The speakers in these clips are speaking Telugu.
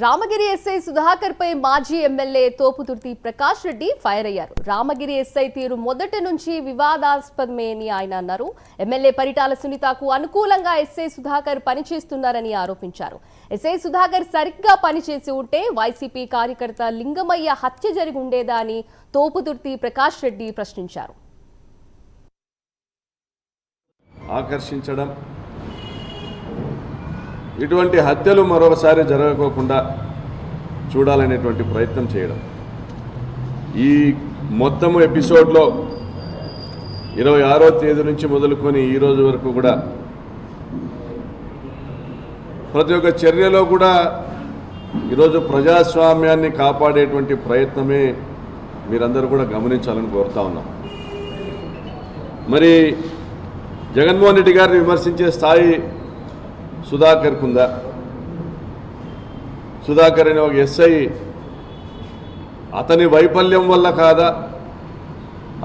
రామగిరి ఎస్ఐ సుధాకర్ పై మాజీ ఎమ్మెల్యే తోపుతుర్తి ప్రకాష్ రెడ్డి ఫైర్ అయ్యారు. రామగిరి ఎస్ఐ తీరు మొదటి నుంచి వివాదాస్పదమే అని ఆయన అన్నారు. ఎమ్మెల్యే పరిటాల సునీతకు అనుకూలంగా ఎస్ఐ సుధాకర్ పనిచేస్తున్నారని ఆరోపించారు. ఎస్ఐ సుధాకర్ సరిగ్గా పనిచేసి ఉంటే వైసీపీ కార్యకర్త లింగమయ్య హత్య జరిగి ఉండేదా అని తోపుతుర్తి ప్రకాష్ రెడ్డి ప్రశ్నించారు. ఆకర్షించడం ఇటువంటి హత్యలు మరొకసారి జరగకోకుండా చూడాలనేటువంటి ప్రయత్నం చేయడం. ఈ మొత్తము ఎపిసోడ్లో ఇరవై ఆరో తేదీ నుంచి మొదలుకొని ఈ రోజు వరకు కూడా ప్రతి ఒక్క చర్యలో కూడా ఈరోజు ప్రజాస్వామ్యాన్ని కాపాడేటువంటి ప్రయత్నమే మీరందరూ కూడా గమనించాలని కోరుతా ఉన్నాం. మరి జగన్మోహన్ రెడ్డి గారిని విమర్శించే స్థాయి సుధాకర్కు ఉందా సుధాకర్ అనే ఒక ఎస్ఐ అతని వైఫల్యం వల్ల కాదా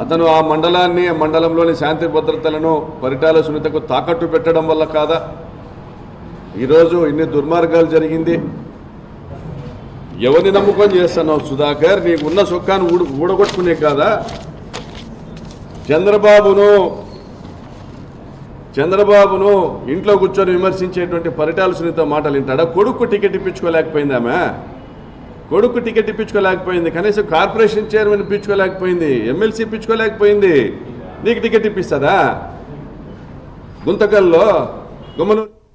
అతను ఆ మండలాన్ని ఆ మండలంలోని శాంతి భద్రతలను పరిటాల సునీతకు తాకట్టు పెట్టడం వల్ల కాదా ఈరోజు ఇన్ని దుర్మార్గాలు జరిగింది ఎవరిని నమ్మకం చేస్తున్నావు సుధాకర్ నీకున్న సుఖాన్ని ఊడ ఊడగొట్టుకునే కాదా చంద్రబాబును చంద్రబాబును ఇంట్లో కూర్చొని విమర్శించేటువంటి పరిటాల సునీత మాటలు వింటాడా? కొడుకు టికెట్ ఇప్పించుకోలేకపోయింది ఆమె. కొడుకు టికెట్ ఇప్పించుకోలేకపోయింది. కనీసం కార్పొరేషన్ చైర్మన్ ఇప్పించుకోలేకపోయింది. ఎమ్మెల్సీ ఇప్పించుకోలేకపోయింది. నీకు టికెట్ ఇప్పిస్తుందా గుంతకల్లో గుమ్మను